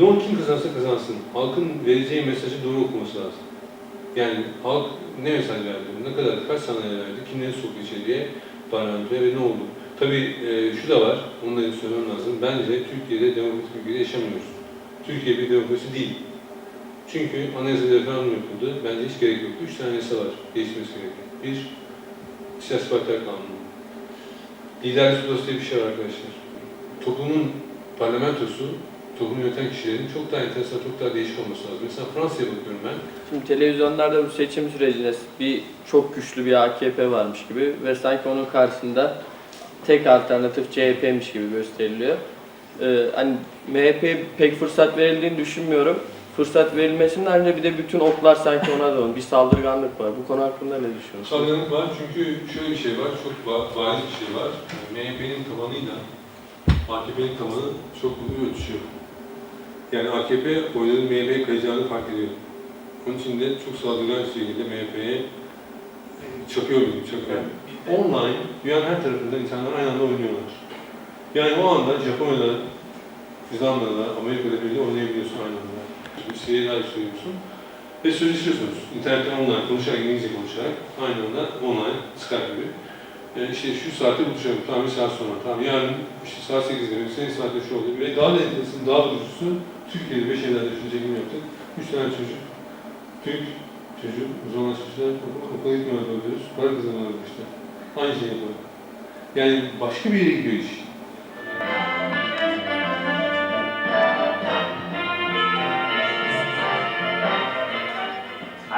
Ne kim kazansa kazansın. Halkın vereceği mesajı doğru okuması lazım. Yani halk ne mesaj verdi? Ne kadar, kaç sanayi verdi? Kimleri soktu içeriye? Parlamentoya ve ne oldu? Tabii e, şu da var, onu da söylemem lazım. Bence Türkiye'de demokratik ülkede yaşamıyoruz. Türkiye bir demokrasi değil. Çünkü anayasa referandum yapıldı. Bence hiç gerek yok. Üç tane yasa var değişmesi gereken. Bir, siyasi partiler kanunu. Liderlik sodası diye bir şey var arkadaşlar. Toplumun parlamentosu, toplumu yöneten kişilerin çok daha enteresan, çok daha değişik olması lazım. Mesela Fransa'ya bakıyorum ben. Şimdi televizyonlarda bu seçim sürecinde bir çok güçlü bir AKP varmış gibi ve sanki onun karşısında tek alternatif CHP'miş gibi gösteriliyor. Ee, hani MHP'ye pek fırsat verildiğini düşünmüyorum. Fırsat verilmesinin önce bir de bütün oklar sanki ona dönüyor. Bir saldırganlık var. Bu konu hakkında ne düşünüyorsunuz? Salgınlık var çünkü şöyle bir şey var, çok ba- bariz bir şey var. MHP'nin tabanıyla AKP'nin tabanı çok ölçüşüyor. Yani AKP oyların MHP'ye kayacağını fark ediyor. Onun için de çok saldırgan şekilde MHP'ye çakıyor gibi, çakıyor. Online, dünyanın her tarafında insanlar aynı anda oynuyorlar. Yani o anda Japonya'da, İzlanda'da, Amerika'da bile oynayabiliyorsun aynı anda. Şeye dair söylüyorsun. Ve sözleşiyorsunuz. İnternetten online konuşarak, İngilizce konuşarak aynı anda online, Skype gibi. E, işte şu saatte buluşalım, tamam bir saat sonra, tamam yarın işte saat 8'de, senin saatte şu oldu. Ve daha da enteresan, daha vurucusu, Türkiye'de beş evlerde şu çekim yaptık. Üç tane çocuk, Türk çocuk, uzmanlaşmışlar, okula gitmiyorlar diyoruz, para kazanıyorlar işte. Aynı şey yapıyorlar. Yani başka bir yere gidiyor iş.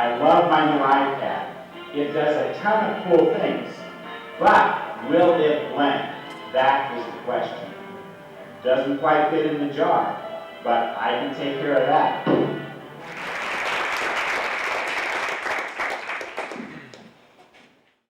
I love my new iPad. It does a ton of cool things. But will it blend? That is the question. Doesn't quite fit in the jar, but I can take care of that.